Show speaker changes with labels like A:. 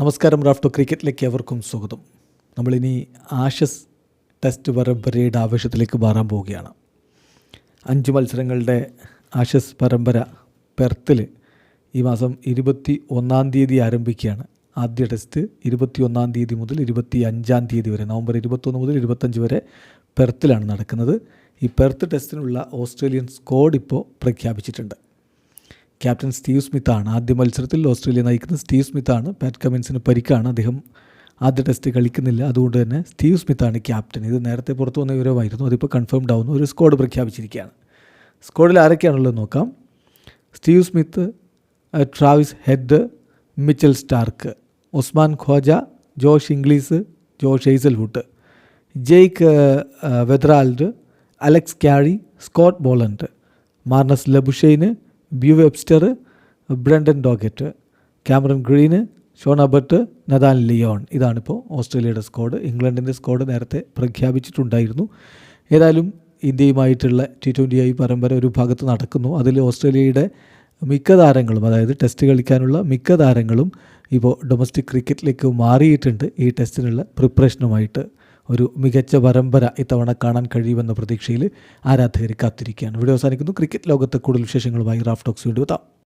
A: നമസ്കാരം റാഫ്റ്റോ ക്രിക്കറ്റിലേക്ക് എവർക്കും സ്വാഗതം. നമ്മളിനി ആഷസ് ടെസ്റ്റ് പരമ്പരയുടെ ആവേശത്തിലേക്ക് മാറാൻ പോവുകയാണ്. അഞ്ച് മത്സരങ്ങളുടെ ആഷസ് പരമ്പര പെർത്തിൽ ഈ മാസം ഇരുപത്തി ഒന്നാം തീയതി ആരംഭിക്കുകയാണ്. ആദ്യ ടെസ്റ്റ് ഇരുപത്തി ഒന്നാം തീയതി മുതൽ ഇരുപത്തി അഞ്ചാം തീയതി വരെ നവംബർ ഇരുപത്തൊന്ന് മുതൽ ഇരുപത്തഞ്ച് വരെ പെർത്തിലാണ് നടക്കുന്നത്. ഈ പെർത്ത് ടെസ്റ്റിനുള്ള ഓസ്ട്രേലിയൻ സ്ക്വാഡ് ഇപ്പോൾ പ്രഖ്യാപിച്ചിട്ടുണ്ട്. ക്യാപ്റ്റൻ സ്റ്റീവ് സ്മിത്താണ്. ആദ്യ മത്സരത്തിൽ ഓസ്ട്രേലിയ നയിക്കുന്ന സ്റ്റീവ് സ്മിത്താണ്. പാറ്റ് കമിൻസിന് പരിക്കാണ് അദ്ദേഹം ആദ്യ ടെസ്റ്റ് കളിക്കുന്നില്ല. അതുകൊണ്ട് തന്നെ സ്റ്റീവ് സ്മിത്താണ് ക്യാപ്റ്റൻ. ഇത് നേരത്തെ പുറത്തു വന്ന വിവരമായിരുന്നു. അതിപ്പോൾ കൺഫേംഡ് ആവുന്നു ഒരു സ്ക്വാഡ് പ്രഖ്യാപിച്ചിരിക്കുകയാണ്. സ്ക്വാഡിൽ ആരൊക്കെയാണുള്ളത് നോക്കാം. Steve Smith Travis Head Mitchell Starc Usman Khawaja Josh Inglis Josh Hazlewood Jake Weatherald Alex Carey Scott Boland Marnus Labuschagne Beau Webster Brendan Doggett Cameron Green Sean Abbott Nathan Lyon ഇതാണിപ്പോൾ ഓസ്ട്രേലിയയുടെ squad ഇംഗ്ലണ്ടിന്റെ squad നേരത്തെ പ്രഖ്യാപിച്ചിട്ടുണ്ടായിരുന്നു. ഏതായാലും ഇന്ത്യയുമായിട്ടുള്ള T twenty I പരമ്പര ഒരു ഭാഗത്ത് നടക്കുന്നു. അതിൽ ഓസ്ട്രേലിയയുടെ മിക്ക താരങ്ങളും അതായത് ടെസ്റ്റ് കളിക്കാനുള്ള മിക്ക താരങ്ങളും ഇപ്പോൾ ഡൊമസ്റ്റിക് ക്രിക്കറ്റിലേക്ക് മാറിയിട്ടുണ്ട്. ഈ ടെസ്റ്റിനുള്ള പ്രിപ്പറേഷനുമായിട്ട് ഒരു മികച്ച പരമ്പര ഇത്തവണ കാണാൻ കഴിയുമെന്ന പ്രതീക്ഷയിൽ ആരാധകർ കാത്തിരിക്കുകയാണ്. വീഡിയോ അവസാനിക്കുന്നു. ക്രിക്കറ്റ് ലോകത്തെ കൂടുതൽ വിശേഷങ്ങളുമായി റാഫ് ടോക്സ് വീണ്ടും എത്താം.